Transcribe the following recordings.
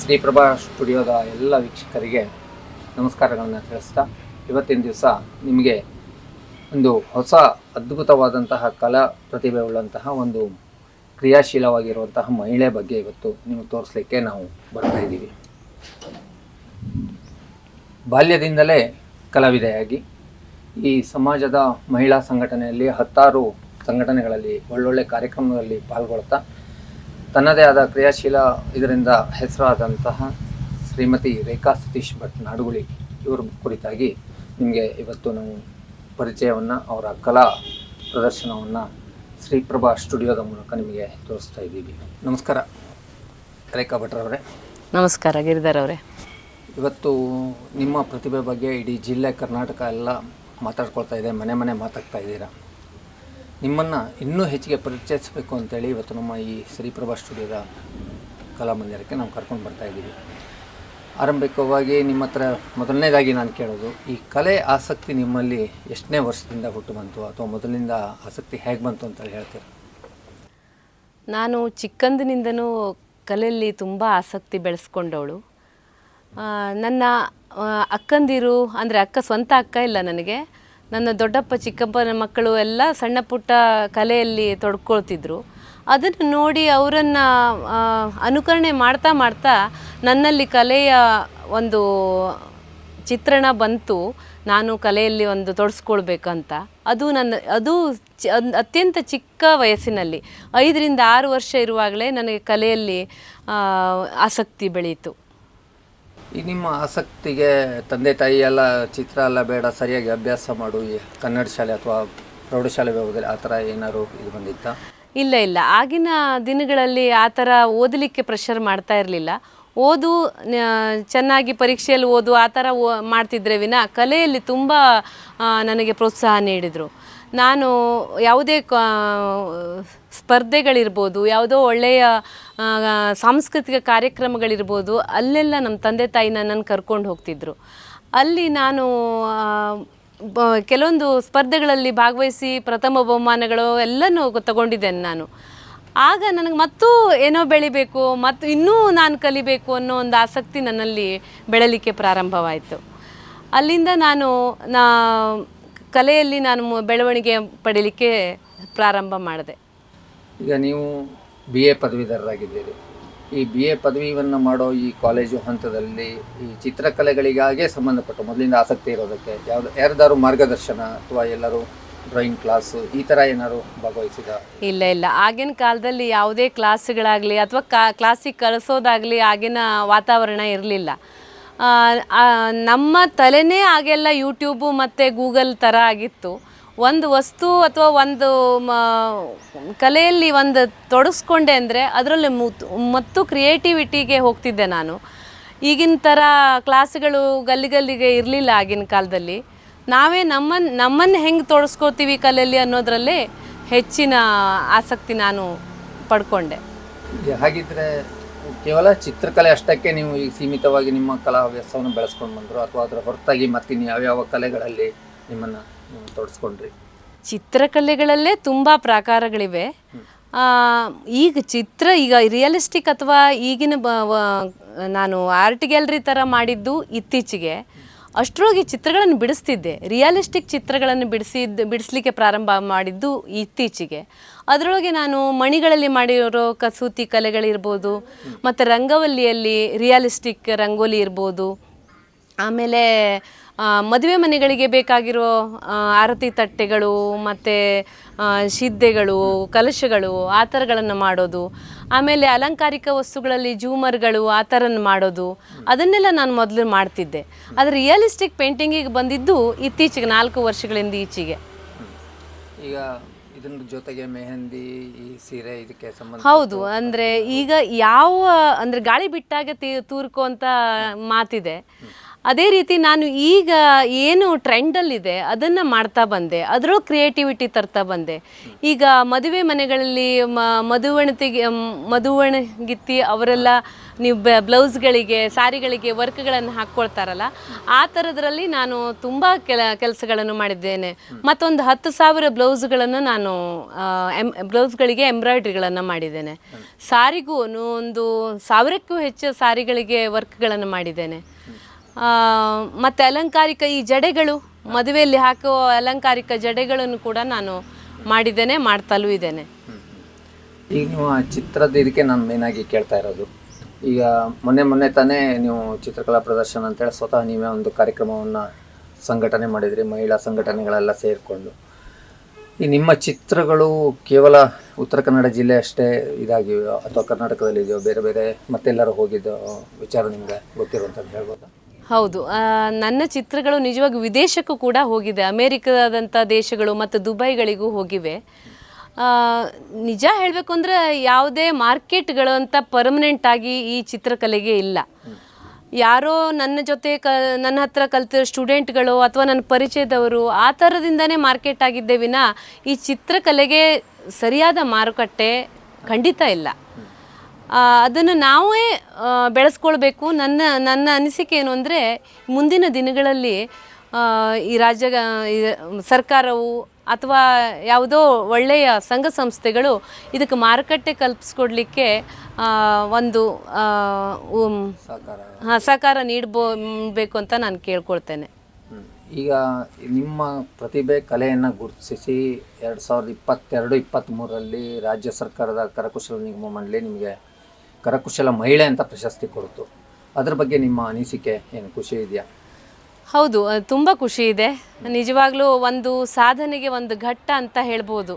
ಶ್ರೀಪ್ರಭಾ ಸ್ಟುಡಿಯೋದ ಎಲ್ಲ ವೀಕ್ಷಕರಿಗೆ ನಮಸ್ಕಾರಗಳನ್ನು ತಿಳಿಸ್ತಾ ಇವತ್ತಿನ ದಿವಸ ನಿಮಗೆ ಒಂದು ಹೊಸ ಅದ್ಭುತವಾದಂತಹ ಕಲಾ ಪ್ರತಿಭೆ ಉಳ್ಳಂತಹ ಒಂದು ಕ್ರಿಯಾಶೀಲವಾಗಿರುವಂತಹ ಮಹಿಳೆ ಬಗ್ಗೆ ಇವತ್ತು ನಿಮಗೆ ತೋರಿಸ್ಲಿಕ್ಕೆ ನಾವು ಬರ್ತಾ ಇದ್ದೀವಿ. ಬಾಲ್ಯದಿಂದಲೇ ಕಲಾವಿದೆಯಾಗಿ ಈ ಸಮಾಜದ ಮಹಿಳಾ ಸಂಘಟನೆಯಲ್ಲಿ ಹತ್ತಾರು ಸಂಘಟನೆಗಳಲ್ಲಿ ಒಳ್ಳೊಳ್ಳೆ ಕಾರ್ಯಕ್ರಮದಲ್ಲಿ ಪಾಲ್ಗೊಳ್ತಾ ತನ್ನದೇ ಆದ ಕ್ರಿಯಾಶೀಲ ಇದರಿಂದ ಹೆಸರಾದಂತಹ ಶ್ರೀಮತಿ ರೇಖಾ ಸತೀಶ್ ಭಟ್ ನಾಡುಗುಳಿ ಇವರ ಕುರಿತಾಗಿ ನಿಮಗೆ ಇವತ್ತು ನಾವು ಪರಿಚಯವನ್ನು ಅವರ ಕಲಾ ಪ್ರದರ್ಶನವನ್ನು ಶ್ರೀಪ್ರಭಾ ಸ್ಟುಡಿಯೋದ ಮೂಲಕ ನಿಮಗೆ ತೋರಿಸ್ತಾ ಇದ್ದೀವಿ. ನಮಸ್ಕಾರ ರೇಖಾ ಭಟ್ರವರೇ ನಮಸ್ಕಾರ ಗಿರಿಧರ್ ಅವರೇ. ಇವತ್ತು ನಿಮ್ಮ ಪ್ರತಿಭೆ ಬಗ್ಗೆ ಇಡೀ ಜಿಲ್ಲೆ ಕರ್ನಾಟಕ ಎಲ್ಲ ಮಾತಾಡ್ಕೊಳ್ತಾ ಇದೆ ಮನೆ ಮನೆ ಮಾತಾಡ್ತಾ ಇದ್ದೀರಾ? ನಿಮ್ಮನ್ನು ಇನ್ನೂ ಹೆಚ್ಚಿಗೆ ಪರಿಚಯಿಸಬೇಕು ಅಂತೇಳಿ ಇವತ್ತು ನಮ್ಮ ಈ ಶ್ರೀಪ್ರಭಾ ಸ್ಟುಡಿಯೋದ ಕಲಾಮಂದಿರಕ್ಕೆ ನಾವು ಕರ್ಕೊಂಡು ಬರ್ತಾ ಇದ್ದೀವಿ. ಆರಂಭಿಕವಾಗಿ ನಿಮ್ಮ ಹತ್ರ ಮೊದಲನೇದಾಗಿ ನಾನು ಕೇಳೋದು, ಈ ಕಲೆ ಆಸಕ್ತಿ ನಿಮ್ಮಲ್ಲಿ ಎಷ್ಟನೇ ವರ್ಷದಿಂದ ಹುಟ್ಟು ಬಂತು, ಅಥವಾ ಮೊದಲಿನಿಂದ ಆಸಕ್ತಿ ಹೇಗೆ ಬಂತು ಅಂತ ಹೇಳ್ತೀರಾ? ನಾನು ಚಿಕ್ಕಂದಿನಿಂದನೂ ಕಲೆಯಲ್ಲಿ ತುಂಬ ಆಸಕ್ತಿ ಬೆಳೆಸ್ಕೊಂಡವಳು. ನನ್ನ ಅಕ್ಕಂದಿರು, ಅಂದರೆ ಅಕ್ಕ ಸ್ವಂತ ಅಕ್ಕ ಇಲ್ಲ ನನಗೆ. ನನ್ನ ದೊಡ್ಡಪ್ಪ, ಚಿಕ್ಕಪ್ಪನ ಮಕ್ಕಳು ಎಲ್ಲ ಸಣ್ಣ ಪುಟ್ಟ ಕಲೆಯಲ್ಲಿ ತೊಡ್ಕೊಳ್ತಿದ್ರು. ಅದನ್ನು ನೋಡಿ ಅವರನ್ನು ಅನುಕರಣೆ ಮಾಡ್ತಾ ಮಾಡ್ತಾ ನನ್ನಲ್ಲಿ ಕಲೆಯ ಒಂದು ಚಿತ್ರಣ ಬಂತು. ನಾನು ಕಲೆಯಲ್ಲಿ ಒಂದು ತೊಡಸ್ಕೊಳ್ಬೇಕಂತ. ಅದು ನನ್ನ, ಅದು ಅತ್ಯಂತ ಚಿಕ್ಕ ವಯಸ್ಸಿನಲ್ಲಿ. ಐದರಿಂದ ಆರು ವರ್ಷ ಇರುವಾಗಲೇ ನನಗೆ ಕಲೆಯಲ್ಲಿ ಆಸಕ್ತಿ ಬೆಳೀತು. ಈ ನಿಮ್ಮ ಆಸಕ್ತಿಗೆ ತಂದೆ ತಾಯಿ ಎಲ್ಲ ಚಿತ್ರ ಎಲ್ಲ ಬೇಡ, ಸರಿಯಾಗಿ ಅಭ್ಯಾಸ ಮಾಡು, ಈ ಕನ್ನಡ ಶಾಲೆ ಅಥವಾ ಪ್ರೌಢಶಾಲೆ ಹೋಗೋದಿಲ್ಲ, ಆ ಥರ ಏನಾದ್ರು ಇದು ಬಂದಿತ್ತಾ? ಇಲ್ಲ ಇಲ್ಲ. ಆಗಿನ ದಿನಗಳಲ್ಲಿ ಆ ಥರ ಓದಲಿಕ್ಕೆ ಪ್ರೆಷರ್ ಮಾಡ್ತಾ ಇರಲಿಲ್ಲ. ಓದು ಚೆನ್ನಾಗಿ ಪರೀಕ್ಷೆಯಲ್ಲಿ ಓದು, ಆ ಥರ ಓ, ಮಾಡ್ತಿದ್ರೆ ವಿನ ಕಲೆಯಲ್ಲಿ ತುಂಬ ನನಗೆ ಪ್ರೋತ್ಸಾಹ ನೀಡಿದರು. ನಾನು ಯಾವುದೇ ಸ್ಪರ್ಧೆಗಳಿರ್ಬೋದು, ಯಾವುದೋ ಒಳ್ಳೆಯ ಸಾಂಸ್ಕೃತಿಕ ಕಾರ್ಯಕ್ರಮಗಳಿರ್ಬೋದು, ಅಲ್ಲೆಲ್ಲ ನಮ್ಮ ತಂದೆ ತಾಯಿ ನನ್ನನ್ನು ಕರ್ಕೊಂಡು ಹೋಗ್ತಿದ್ರು. ಅಲ್ಲಿ ನಾನು ಕೆಲವೊಂದು ಸ್ಪರ್ಧೆಗಳಲ್ಲಿ ಭಾಗವಹಿಸಿ ಪ್ರಥಮ ಬಹುಮಾನಗಳು ಎಲ್ಲನೂ ತಗೊಂಡಿದ್ದೇನೆ ನಾನು. ಆಗ ನನಗೆ ಮತ್ತೂ ಏನೋ ಬೆಳಿಬೇಕು, ಮತ್ತು ಇನ್ನೂ ನಾನು ಕಲಿಬೇಕು ಅನ್ನೋ ಒಂದು ಆಸಕ್ತಿ ನನ್ನಲ್ಲಿ ಬೆಳಲಿಕ್ಕೆ ಪ್ರಾರಂಭವಾಯಿತು. ಅಲ್ಲಿಂದ ನಾನು ನಾ ಕಲೆಯಲ್ಲಿ ನಾನು ಬೆಳವಣಿಗೆ ಪಡೀಲಿಕ್ಕೆ ಪ್ರಾರಂಭ ಮಾಡಿದೆ. ಈಗ ನೀವು ಬಿ ಎ ಪದವೀಧರರಾಗಿದ್ದೀರಿ. ಈ ಬಿ ಎ ಪದವಿಯನ್ನು ಮಾಡೋ ಈ ಕಾಲೇಜು ಹಂತದಲ್ಲಿ ಈ ಚಿತ್ರಕಲೆಗಳಿಗಾಗೇ ಸಂಬಂಧಪಟ್ಟ ಮೊದಲಿಂದ ಆಸಕ್ತಿ ಇರೋದಕ್ಕೆ ಯಾವ್ದು ಯಾರ್ದಾರು ಮಾರ್ಗದರ್ಶನ ಅಥವಾ ಎಲ್ಲರೂ ಡ್ರಾಯಿಂಗ್ ಕ್ಲಾಸು ಈ ಥರ ಏನಾದ್ರು ಭಾಗವಹಿಸಿದ? ಇಲ್ಲ ಇಲ್ಲ. ಆಗಿನ ಕಾಲದಲ್ಲಿ ಯಾವುದೇ ಕ್ಲಾಸ್ಗಳಾಗಲಿ ಅಥವಾ ಕಾ ಕ್ಲಾಸಿಗೆ ಕಳಿಸೋದಾಗಲಿ ಆಗಿನ ವಾತಾವರಣ ಇರಲಿಲ್ಲ. ನಮ್ಮ ತಲೆನೇ ಆಗೆಲ್ಲ ಯೂಟ್ಯೂಬು ಮತ್ತು ಗೂಗಲ್ ಥರ ಆಗಿತ್ತು. ಒಂದು ವಸ್ತು ಅಥವಾ ಒಂದು ಮ, ಕಲೆಯಲ್ಲಿ ಒಂದು ತೊಡಗಿಸ್ಕೊಂಡೆ ಅಂದರೆ ಅದರಲ್ಲಿ ಮುತ್- ಮತ್ತು ಕ್ರಿಯೇಟಿವಿಟಿಗೆ ಹೋಗ್ತಿದ್ದೆ ನಾನು. ಈಗಿನ ಥರ ಕ್ಲಾಸ್ಗಳು ಗಲ್ಲಿ ಗಲ್ಲಿಗೆ ಇರಲಿಲ್ಲ ಆಗಿನ ಕಾಲದಲ್ಲಿ. ನಾವೇ ನಮ್ಮನ್ನು ನಮ್ಮನ್ನು ಹೆಂಗೆ ತೊಡಸ್ಕೋತೀವಿ ಕಲೆಯಲ್ಲಿ ಅನ್ನೋದರಲ್ಲೇ ಹೆಚ್ಚಿನ ಆಸಕ್ತಿ ನಾನು ಪಡ್ಕೊಂಡೆ. ಹಾಗಿದ್ರೆ ಕೇವಲ ಚಿತ್ರಕಲೆ ಅಷ್ಟಕ್ಕೆ ನೀವು ಈಗ ಸೀಮಿತವಾಗಿ ನಿಮ್ಮ ಕಲಾ ಹವ್ಯಾಸವನ್ನು ಬೆಳೆಸ್ಕೊಂಡು ಬಂದರು ಅಥವಾ ಅದರ ಹೊರತಾಗಿ ಮತ್ತಿನ್ನು ಯಾವ್ಯಾವ ಕಲೆಗಳಲ್ಲಿ ನಿಮ್ಮನ್ನು ತೊಡಸ್ಕೊಂಡ್ರಿ? ಚಿತ್ರಕಲೆಗಳಲ್ಲೇ ತುಂಬ ಪ್ರಾಕಾರಗಳಿವೆ. ಈಗ ಚಿತ್ರ ಈಗ ರಿಯಲಿಸ್ಟಿಕ್ ಅಥವಾ ಈಗಿನ ನಾನು ಆರ್ಟ್ ಗ್ಯಾಲರಿ ಥರ ಮಾಡಿದ್ದು ಇತ್ತೀಚೆಗೆ. ಅಷ್ಟರೊಳಗೆ ಚಿತ್ರಗಳನ್ನು ಬಿಡಿಸ್ತಿದ್ದೆ. ರಿಯಲಿಸ್ಟಿಕ್ ಚಿತ್ರಗಳನ್ನು ಬಿಡಿಸಿದ್ದು ಬಿಡಿಸ್ಲಿಕ್ಕೆ ಪ್ರಾರಂಭ ಮಾಡಿದ್ದು ಇತ್ತೀಚೆಗೆ. ಅದರೊಳಗೆ ನಾನು ಮಣಿಗಳಲ್ಲಿ ಮಾಡಿರೋ ಕಸೂತಿ ಕಲೆಗಳಿರ್ಬೋದು, ಮತ್ತು ರಂಗವಲ್ಲಿಯಲ್ಲಿ ರಿಯಲಿಸ್ಟಿಕ್ ರಂಗೋಲಿ ಇರ್ಬೋದು, ಆಮೇಲೆ ಮದುವೆ ಮನೆಗಳಿಗೆ ಬೇಕಾಗಿರೋ ಆರತಿ ತಟ್ಟೆಗಳು, ಮತ್ತು ಶಿದ್ದೆಗಳು ಕಲಶಗಳು, ಆ ಥರಗಳನ್ನು ಮಾಡೋದು. ಆಮೇಲೆ ಅಲಂಕಾರಿಕ ವಸ್ತುಗಳಲ್ಲಿ ಜೂಮರ್ಗಳು ಆ ಥರನ ಮಾಡೋದು ಅದನ್ನೆಲ್ಲ ನಾನು ಮೊದಲು ಮಾಡ್ತಿದ್ದೆ. ಆದರೆ ರಿಯಲಿಸ್ಟಿಕ್ ಪೇಂಟಿಂಗಿಗೆ ಬಂದಿದ್ದು ಇತ್ತೀಚೆಗೆ ನಾಲ್ಕು ವರ್ಷಗಳಿಂದ ಈಚೆಗೆ. ಈಗ ಇದ್ರ ಜೊತೆಗೆ ಮೆಹಂದಿ ಈ ಸೀರೆ ಇದಕ್ಕೆ ಸಂಬಂಧ ಹೌದು ಅಂದರೆ ಈಗ ಯಾವ ಅಂದರೆ ಗಾಳಿ ಬಿಟ್ಟಾಗ ತೀ ತೂರ್ಕೋ ಅಂತ ಮಾತಿದೆ ಅದೇ ರೀತಿ ನಾನು ಈಗ ಏನು ಟ್ರೆಂಡಲ್ಲಿದೆ, ಅದನ್ನು ಮಾಡ್ತಾ ಬಂದೆ. ಅದರೊಳಗೆ ಕ್ರಿಯೇಟಿವಿಟಿ ತರ್ತಾ ಬಂದೆ. ಈಗ ಮದುವೆ ಮನೆಗಳಲ್ಲಿ ಮ, ಮದುವಣತಿಗೆ ಮದುವಣಗಿತ್ತಿ ಅವರೆಲ್ಲ ನೀವು ಬ, ಬ್ಲೌಸ್ಗಳಿಗೆ ಸಾರಿಗಳಿಗೆ ವರ್ಕ್ಗಳನ್ನು ಹಾಕ್ಕೊಳ್ತಾರಲ್ಲ, ಆ ಥರದ್ರಲ್ಲಿ ನಾನು ತುಂಬ ಕೆಲ, ಕೆಲಸಗಳನ್ನು ಮಾಡಿದ್ದೇನೆ. ಮತ್ತೊಂದು ಹತ್ತು ಸಾವಿರ ಬ್ಲೌಸ್ಗಳನ್ನು ನಾನು ಎಂ ಬ್ಲೌಸ್ಗಳಿಗೆ ಎಂಬ್ರಾಯ್ಡ್ರಿಗಳನ್ನು ಮಾಡಿದ್ದೇನೆ. ಸಾರಿಗೂ ಒಂದು ಸಾವಿರಕ್ಕೂ ಹೆಚ್ಚು ಸಾರಿಗಳಿಗೆ ವರ್ಕ್ಗಳನ್ನು ಮಾಡಿದ್ದೇನೆ. ಮತ್ತೆ ಅಲಂಕಾರಿಕ ಈ ಜಡೆಗಳು, ಮದುವೆಯಲ್ಲಿ ಹಾಕುವ ಅಲಂಕಾರಿಕ ಜಡೆಗಳನ್ನು ಕೂಡ ನಾನು ಮಾಡಿದ್ದೇನೆ, ಮಾಡ್ತಲೂ ಇದ್ದೇನೆ. ಈಗ ನೀವು ಆ ಚಿತ್ರದ ಇದಕ್ಕೆ ನಾನು ಮೇನಾಗಿ ಕೇಳ್ತಾ ಇರೋದು. ಈಗ ಮೊನ್ನೆ ಮೊನ್ನೆ ತಾನೇ ನೀವು ಚಿತ್ರಕಲಾ ಪ್ರದರ್ಶನ ಅಂತೇಳಿ ಸ್ವತಃ ನೀವೇ ಒಂದು ಕಾರ್ಯಕ್ರಮವನ್ನು ಸಂಘಟನೆ ಮಾಡಿದ್ರಿ, ಮಹಿಳಾ ಸಂಘಟನೆಗಳೆಲ್ಲ ಸೇರಿಕೊಂಡು. ಈ ನಿಮ್ಮ ಚಿತ್ರಗಳು ಕೇವಲ ಉತ್ತರ ಕನ್ನಡ ಜಿಲ್ಲೆ ಅಷ್ಟೇ ಇದಾಗಿವೆಯೋ, ಅಥವಾ ಕರ್ನಾಟಕದಲ್ಲಿ ಇದೆಯೋ, ಬೇರೆ ಬೇರೆ ಮತ್ತೆಲ್ಲರೂ ಹೋಗಿದ್ದೋ ವಿಚಾರ ನಿಮಗೆ ಗೊತ್ತಿರುವಂಥದ್ದು ಹೇಳ್ಬೋದಾ? ಹೌದು. ನನ್ನ ಚಿತ್ರಗಳು ನಿಜವಾಗಿ ವಿದೇಶಕ್ಕೂ ಕೂಡ ಹೋಗಿದೆ. ಅಮೇರಿಕಾದಂಥ ದೇಶಗಳು ಮತ್ತು ದುಬೈಗಳಿಗೂ ಹೋಗಿವೆ. ನಿಜ ಹೇಳಬೇಕು ಅಂದರೆ ಯಾವುದೇ ಮಾರ್ಕೆಟ್ಗಳು ಅಂತ ಪರ್ಮನೆಂಟ್ ಆಗಿ ಈ ಚಿತ್ರಕಲೆಗೆ ಇಲ್ಲ. ಯಾರೋ ನನ್ನ ಜೊತೆ ಕ, ನನ್ನ ಹತ್ರ ಕಲ್ತಿರೋ ಸ್ಟೂಡೆಂಟ್ಗಳು ಅಥವಾ ನನ್ನ ಪರಿಚಯದವರು ಆ ಥರದಿಂದನೇ ಮಾರ್ಕೆಟ್ ಆಗಿದ್ದೇ ವಿನ ಈ ಚಿತ್ರಕಲೆಗೆ ಸರಿಯಾದ ಮಾರುಕಟ್ಟೆ ಖಂಡಿತ ಇಲ್ಲ. ಅದನ್ನು ನಾವೇ ಬೆಳೆಸ್ಕೊಳ್ಬೇಕು. ನನ್ನ ನನ್ನ ಅನಿಸಿಕೆ ಏನು ಅಂದರೆ ಮುಂದಿನ ದಿನಗಳಲ್ಲಿ ಈ ರಾಜ್ಯ ಸರ್ಕಾರವು ಅಥವಾ ಯಾವುದೋ ಒಳ್ಳೆಯ ಸಂಘ ಸಂಸ್ಥೆಗಳು ಇದಕ್ಕೆ ಮಾರುಕಟ್ಟೆ ಕಲ್ಪಿಸ್ಕೊಡ್ಲಿಕ್ಕೆ ಒಂದು ಹಾ, ಸಹಕಾರ ನೀಡ್ಬೋ ಬೇಕು ಅಂತ ನಾನು ಕೇಳ್ಕೊಳ್ತೇನೆ. ಈಗ ನಿಮ್ಮ ಪ್ರತಿಭೆ ಕಲೆಯನ್ನು ಗುರುತಿಸಿ ಎರಡು ಸಾವಿರದ ಇಪ್ಪತ್ತೆರಡು ಇಪ್ಪತ್ತ್ಮೂರರಲ್ಲಿ ರಾಜ್ಯ ಸರ್ಕಾರದ ಕರಕುಶಲ ನಿಗಮ ಮಂಡಳಿ ನಿಮಗೆ ಕರಕುಶಲ ಮಹಿಳೆ ಅಂತ ಪ್ರಶಸ್ತಿ ಕೊಡ್ತು. ಅದ್ರ ಬಗ್ಗೆ ನಿಮ್ಮ ಅನಿಸಿಕೆ ಏನು? ಖುಷಿ ಇದೆಯಾ? ಹೌದು ತುಂಬ ಖುಷಿ ಇದೆ. ನಿಜವಾಗ್ಲೂ ಒಂದು ಸಾಧನೆಗೆ ಒಂದು ಘಟ್ಟ ಅಂತ ಹೇಳ್ಬೋದು.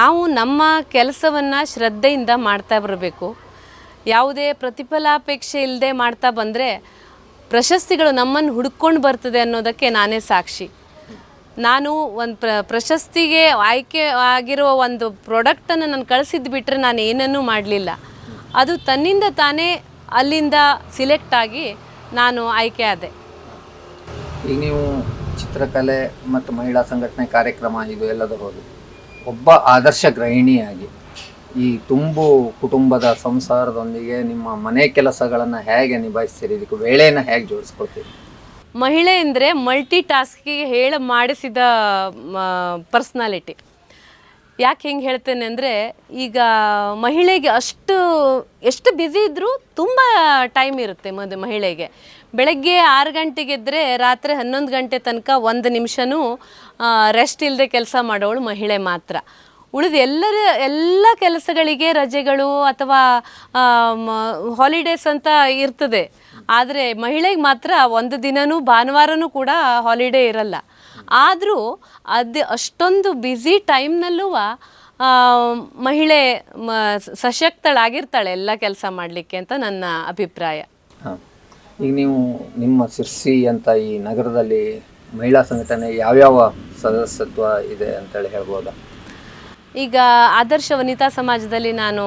ನಾವು ನಮ್ಮ ಕೆಲಸವನ್ನು ಶ್ರದ್ಧೆಯಿಂದ ಮಾಡ್ತಾ ಬರಬೇಕು. ಯಾವುದೇ ಪ್ರತಿಫಲಾಪೇಕ್ಷೆ ಇಲ್ಲದೆ ಮಾಡ್ತಾ ಬಂದರೆ ಪ್ರಶಸ್ತಿಗಳು ನಮ್ಮನ್ನು ಹುಡ್ಕೊಂಡು ಬರ್ತದೆ ಅನ್ನೋದಕ್ಕೆ ನಾನೇ ಸಾಕ್ಷಿ. ನಾನು ಒಂದು ಪ್ರ, ಪ್ರಶಸ್ತಿಗೆ ಆಯ್ಕೆ ಆಗಿರೋ ಒಂದು ಪ್ರಾಡಕ್ಟನ್ನು ನಾನು ಕಳಿಸಿದ್ದು ಬಿಟ್ಟರೆ ನಾನು ಏನನ್ನೂ ಮಾಡಲಿಲ್ಲ. ಅದು ತನ್ನಿಂದ ತಾನೇ ಅಲ್ಲಿಂದ ಸಿಲೆಕ್ಟ್ ಆಗಿ ನಾನು ಆಯ್ಕೆ ಆದೆ. ಈಗ ನೀವು ಚಿತ್ರಕಲೆ ಮತ್ತು ಮಹಿಳಾ ಸಂಘಟನೆ ಕಾರ್ಯಕ್ರಮ ಇದು ಎಲ್ಲದೂ ಹೋದು ಒಬ್ಬ ಆದರ್ಶ ಗೃಹಿಣಿಯಾಗಿ ಈ ತುಂಬು ಕುಟುಂಬದ ಸಂಸಾರದೊಂದಿಗೆ ನಿಮ್ಮ ಮನೆ ಕೆಲಸಗಳನ್ನು ಹೇಗೆ ನಿಭಾಯಿಸ್ತೀರಿ? ಇದಕ್ಕೆ ವೇಳೆಯನ್ನು ಹೇಗೆ ಜೋಡಿಸ್ಕೊಳ್ತೀರಿ? ಮಹಿಳೆ ಅಂದರೆ ಮಲ್ಟಿ ಟಾಸ್ಕಿಗೆ ಹೇಳ ಮಾಡಿಸಿದ ಪರ್ಸ್ನಾಲಿಟಿ ಯಾಕೆ ಹೆಂಗೆ ಹೇಳ್ತೇನೆ ಅಂದರೆ, ಈಗ ಮಹಿಳೆಗೆ ಅಷ್ಟು, ಎಷ್ಟು ಬ್ಯುಸಿ ಇದ್ದರೂ ತುಂಬ ಟೈಮ್ ಇರುತ್ತೆ ಮದು ಮಹಿಳೆಗೆ. ಬೆಳಗ್ಗೆ ಆರು ಗಂಟೆಗೆ ಇದ್ದರೆ ರಾತ್ರಿ ಹನ್ನೊಂದು ಗಂಟೆ ತನಕ ಒಂದು ನಿಮಿಷನೂ ರೆಸ್ಟ್ ಇಲ್ಲದೆ ಕೆಲಸ ಮಾಡೋಳು ಮಹಿಳೆ ಮಾತ್ರ. ಉಳಿದ ಎಲ್ಲರ ಎಲ್ಲ ಕೆಲಸಗಳಿಗೆ ರಜೆಗಳು ಅಥವಾ ಹಾಲಿಡೇಸ್ ಅಂತ ಇರ್ತದೆ. ಆದರೆ ಮಹಿಳೆಗೆ ಮಾತ್ರ ಒಂದು ದಿನವೂ ಭಾನುವಾರನೂ ಕೂಡ ಹಾಲಿಡೇ ಇರಲ್ಲ. ಆದರೂ ಅದು ಅಷ್ಟೊಂದು ಬ್ಯುಸಿ ಟೈಮ್ನಲ್ಲೂ ಮಹಿಳೆ, ಮ, ಸಶಕ್ತಳಾಗಿರ್ತಾಳೆ ಎಲ್ಲ ಕೆಲಸ ಮಾಡಲಿಕ್ಕೆ ಅಂತ ನನ್ನ ಅಭಿಪ್ರಾಯ. ಈಗ ನೀವು ನಿಮ್ಮ ಸಿರ್ಸಿ ಅಂತ ಈ ನಗರದಲ್ಲಿ ಮಹಿಳಾ ಸಂಘಟನೆ ಯಾವ್ಯಾವ ಸದಸ್ಯತ್ವ ಇದೆ ಅಂತೇಳಿ ಹೇಳ್ಬೋದಾ? ಈಗ ಆದರ್ಶ ವನಿತಾ ಸಮಾಜದಲ್ಲಿ ನಾನು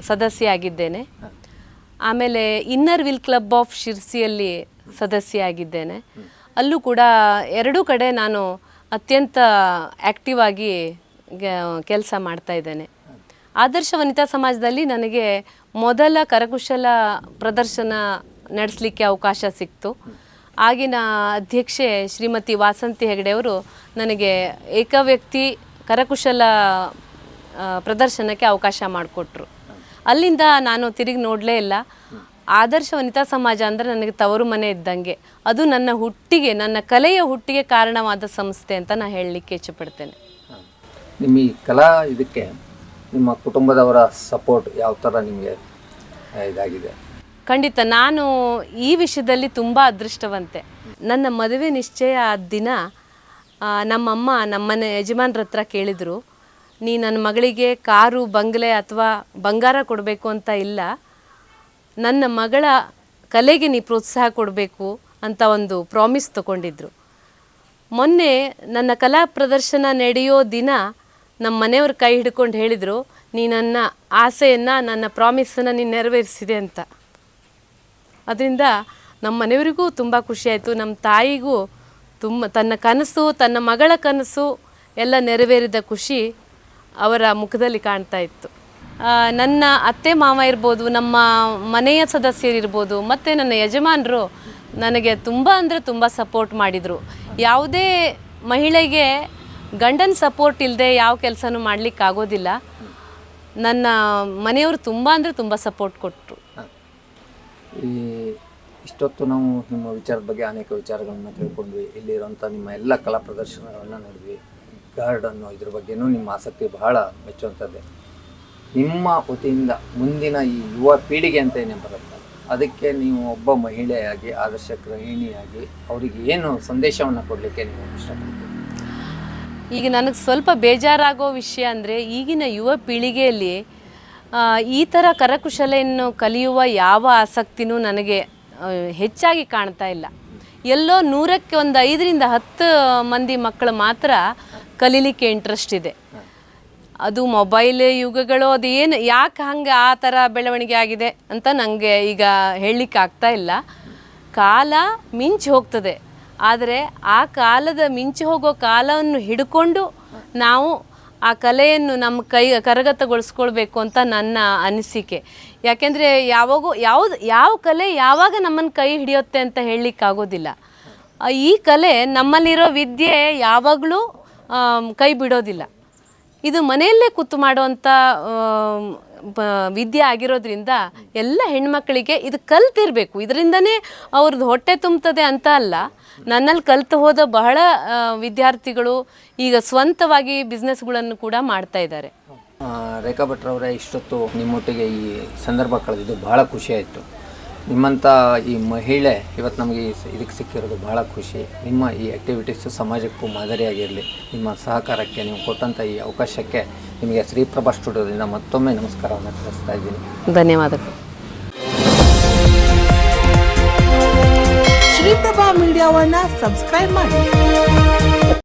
ಸದಸ್ಯೆಯಾಗಿದ್ದೇನೆ. ಆಮೇಲೆ ಇನ್ನರ್ ವಿಲ್ ಕ್ಲಬ್ ಆಫ್ ಶಿರ್ಸಿಯಲ್ಲಿ ಸದಸ್ಯ ಆಗಿದ್ದೇನೆ ಅಲ್ಲೂ ಕೂಡ ಎರಡೂ ಕಡೆ ನಾನು ಅತ್ಯಂತ ಆ್ಯಕ್ಟಿವ್ ಆಗಿ ಕೆಲಸ ಮಾಡ್ತಾ ಇದ್ದೇನೆ. ಆದರ್ಶ ವನಿತಾ ಸಮಾಜದಲ್ಲಿ ನನಗೆ ಮೊದಲ ಕರಕುಶಲ ಪ್ರದರ್ಶನ ನಡೆಸಲಿಕ್ಕೆ ಅವಕಾಶ ಸಿಕ್ತು. ಆಗಿನ ಅಧ್ಯಕ್ಷೆ ಶ್ರೀಮತಿ ವಾಸಂತಿ ಹೆಗಡೆಯವರು ನನಗೆ ಏಕವ್ಯಕ್ತಿ ಕರಕುಶಲ ಪ್ರದರ್ಶನಕ್ಕೆ ಅವಕಾಶ ಮಾಡಿಕೊಟ್ರು. ಅಲ್ಲಿಂದ ನಾನು ತಿರುಗಿ ನೋಡಲೇ ಇಲ್ಲ. ಆದರ್ಶ ವನಿತಾ ಸಮಾಜ ಅಂದರೆ ನನಗೆ ತವರು ಮನೆ ಇದ್ದಂಗೆ. ಅದು ನನ್ನ ಹುಟ್ಟಿಗೆ ನನ್ನ ಕಲೆಯ ಹುಟ್ಟಿಗೆ ಕಾರಣವಾದ ಸಂಸ್ಥೆ ಅಂತ ನಾನು ಹೇಳಲಿಕ್ಕೆ ಇಚ್ಛಪಡ್ತೇನೆ. ನಿಮ್ಮ ಈ ಕಲಾ ಇದಕ್ಕೆ ನಿಮ್ಮ ಕುಟುಂಬದವರ ಸಪೋರ್ಟ್ ಯಾವ ಥರ ನಿಮಗೆ ಇದಾಗಿದೆ? ಖಂಡಿತ ನಾನು ಈ ವಿಷಯದಲ್ಲಿ ತುಂಬ ಅದೃಷ್ಟವಂತೆ. ನನ್ನ ಮದುವೆ ನಿಶ್ಚಯ ಆದ ದಿನ ನಮ್ಮಮ್ಮ ನಮ್ಮನೆ ಯಜಮಾನ್ರ ಹತ್ರ ಕೇಳಿದರು, ನೀ ನನ್ನ ಮಗಳಿಗೆ ಕಾರು, ಬಂಗ್ಲೆ ಅಥವಾ ಬಂಗಾರ ಕೊಡಬೇಕು ಅಂತ ಇಲ್ಲ. ನನ್ನ ಮಗಳ ಕಲೆಗೆ ನೀ ಪ್ರೋತ್ಸಾಹ ಕೊಡಬೇಕು ಅಂತ ಒಂದು ಪ್ರಾಮಿಸ್ ತಗೊಂಡಿದ್ರು. ಮೊನ್ನೆ ನನ್ನ ಕಲಾ ಪ್ರದರ್ಶನ ನಡೆಯೋ ದಿನ ನಮ್ಮ ಮನೆಯವ್ರ ಕೈ ಹಿಡ್ಕೊಂಡು ಹೇಳಿದರು, ನೀ ನನ್ನ ಆಸೆಯನ್ನು, ನನ್ನ ಪ್ರಾಮಿಸನ್ನು ನೀನು ನೆರವೇರಿಸಿದೆ ಅಂತ. ಅದರಿಂದ ನಮ್ಮ ಮನೆಯವರಿಗೂ ತುಂಬ ಖುಷಿಯಾಯಿತು ನಮ್ಮ ತಾಯಿಗೂ ತುಂಬ ತನ್ನ ಕನಸು, ತನ್ನ ಮಗಳ ಕನಸು ಎಲ್ಲ ನೆರವೇರಿದ ಖುಷಿ ಅವರ ಮುಖದಲ್ಲಿ ಕಾಣ್ತಾ ಇತ್ತು. ನನ್ನ ಅತ್ತೆ ಮಾವ ಇರ್ಬೋದು, ನಮ್ಮ ಮನೆಯ ಸದಸ್ಯರಿರ್ಬೋದು ಮತ್ತು ನನ್ನ ಯಜಮಾನರು ನನಗೆ ತುಂಬ ಅಂದರೆ ತುಂಬ ಸಪೋರ್ಟ್ ಮಾಡಿದರು. ಯಾವುದೇ ಮಹಿಳೆಗೆ ಗಂಡನ ಸಪೋರ್ಟ್ ಇಲ್ಲದೆ ಯಾವ ಕೆಲಸನೂ ಮಾಡಲಿಕ್ಕಾಗೋದಿಲ್ಲ ನನ್ನ ಮನೆಯವರು ತುಂಬ ಅಂದರೆ ತುಂಬ ಸಪೋರ್ಟ್ ಕೊಟ್ಟರು ಇಷ್ಟೊತ್ತು ನಾವು ನಿಮ್ಮ ವಿಚಾರದ ಬಗ್ಗೆ ಅನೇಕ ವಿಚಾರಗಳನ್ನು ತಿಳ್ಕೊಂಡ್ವಿ. ಇಲ್ಲಿರುವಂಥ ನಿಮ್ಮ ಎಲ್ಲ ಕಲಾ ಪ್ರದರ್ಶನಗಳನ್ನು ನೋಡಿದ್ವಿ. ಗಾರ್ಡನ್ನು ಇದ್ರ ಬಗ್ಗೆನೂ ನಿಮ್ಮ ಆಸಕ್ತಿ ಬಹಳ ಮೆಚ್ಚುವಂಥದ್ದೇ ನಿಮ್ಮ ವತಿಯಿಂದ ಮುಂದಿನ ಈ ಯುವ ಪೀಳಿಗೆ ಅಂತ ಏನೇ ಬರುತ್ತೆ, ಅದಕ್ಕೆ ನೀವು ಒಬ್ಬ ಮಹಿಳೆಯಾಗಿ, ಆದರ್ಶ ಗೃಹಿಣಿಯಾಗಿ ಅವರಿಗೆ ಏನು ಸಂದೇಶವನ್ನು ಕೊಡಲಿಕ್ಕೆ ನೀವು ಇಷ್ಟಪಡ್ತೀವಿ ಈಗ ನನಗೆ ಸ್ವಲ್ಪ ಬೇಜಾರಾಗೋ ವಿಷಯ ಅಂದರೆ, ಈಗಿನ ಯುವ ಪೀಳಿಗೆಯಲ್ಲಿ ಈ ಥರ ಕರಕುಶಲೆಯನ್ನು ಕಲಿಯುವ ಯಾವ ಆಸಕ್ತಿನೂ ನನಗೆ ಹೆಚ್ಚಾಗಿ ಕಾಣ್ತಾ ಇಲ್ಲ. ಎಲ್ಲೋ ನೂರಕ್ಕೆ ಒಂದು ಐದರಿಂದ ಹತ್ತು ಮಂದಿ ಮಕ್ಕಳು ಮಾತ್ರ ಕಲೀಲಿಕ್ಕೆ ಇಂಟ್ರೆಸ್ಟ್ ಇದೆ. ಅದು ಮೊಬೈಲ್ ಯುಗಗಳು ಅದು ಏನು, ಯಾಕೆ ಹಂಗೆ ಆ ಥರ ಬೆಳವಣಿಗೆ ಆಗಿದೆ ಅಂತ ನನಗೆ ಈಗ ಹೇಳಲಿಕ್ಕೆ ಆಗ್ತಾ ಇಲ್ಲ. ಕಾಲ ಮಿಂಚಿ ಹೋಗ್ತದೆ. ಆದರೆ ಆ ಕಾಲದ ಮಿಂಚು ಹೋಗೋ ಕಾಲವನ್ನು ಹಿಡ್ಕೊಂಡು ನಾವು ಆ ಕಲೆಯನ್ನು ನಮ್ಮ ಕೈ ಕರಗತಗೊಳಿಸ್ಕೊಳ್ಬೇಕು ಅಂತ ನನ್ನ ಅನಿಸಿಕೆ. ಯಾಕೆಂದರೆ ಯಾವಾಗ ಯಾವುದು ಯಾವ ಕಲೆ ಯಾವಾಗ ನಮ್ಮನ್ನು ಕೈ ಹಿಡಿಯುತ್ತೆ ಅಂತ ಹೇಳಲಿಕ್ಕಾಗೋದಿಲ್ಲ. ಈ ಕಲೆ ನಮ್ಮಲ್ಲಿರೋ ವಿದ್ಯೆ ಯಾವಾಗಲೂ ಕೈ ಬಿಡೋದಿಲ್ಲ. ಇದು ಮನೆಯಲ್ಲೇ ಕೂತು ಮಾಡುವಂಥ ವಿದ್ಯೆ ಆಗಿರೋದ್ರಿಂದ ಎಲ್ಲ ಹೆಣ್ಮಕ್ಳಿಗೆ ಇದು ಕಲ್ತಿರಬೇಕು. ಇದರಿಂದನೇ ಅವ್ರದ್ದು ಹೊಟ್ಟೆ ತುಂಬ್ತದೆ ಅಂತ ಅಲ್ಲ. ನನ್ನಲ್ಲಿ ಕಲ್ತು ಹೋದ ಬಹಳ ವಿದ್ಯಾರ್ಥಿಗಳು ಈಗ ಸ್ವಂತವಾಗಿ ಬಿಸ್ನೆಸ್ಗಳನ್ನು ಕೂಡ ಮಾಡ್ತಾ ಇದ್ದಾರೆ. ರೇಖಾ ಭಟ್ರವರೇ ಇಷ್ಟೊತ್ತು ನಿಮ್ಮೊಟ್ಟಿಗೆ ಈ ಸಂದರ್ಭ ಕಳೆದಿದ್ದು ಬಹಳ ಖುಷಿ ಆಯಿತು. ನಿಮ್ಮಂಥ ಈ ಮಹಿಳೆ ಇವತ್ತು ನಮಗೆ ಈ ಸ- ಇದಕ್ಕೆ ಸಿಕ್ಕಿರೋದು ಬಹಳ ಖುಷಿ. ನಿಮ್ಮ ಈ ಆ್ಯಕ್ಟಿವಿಟೀಸು ಸಮಾಜಕ್ಕೂ ಮಾದರಿಯಾಗಿರಲಿ. ನಿಮ್ಮ ಸಹಕಾರಕ್ಕೆ ನೀವು ಕೊಟ್ಟಂಥ ಈ ಅವಕಾಶಕ್ಕೆ ನಿಮಗೆ ಶ್ರೀಪ್ರಭಾ ಸ್ಟುಡಿಯೋದಿಂದ ಮತ್ತೊಮ್ಮೆ ನಮಸ್ಕಾರವನ್ನು ತಿಳಿಸ್ತಾ ಇದ್ದೀನಿ. ಧನ್ಯವಾದಗಳು. ಶ್ರೀಪ್ರಭಾ ಮೀಡಿಯಾವನ್ನು ಸಬ್ಸ್ಕ್ರೈಬ್ ಮಾಡಿ.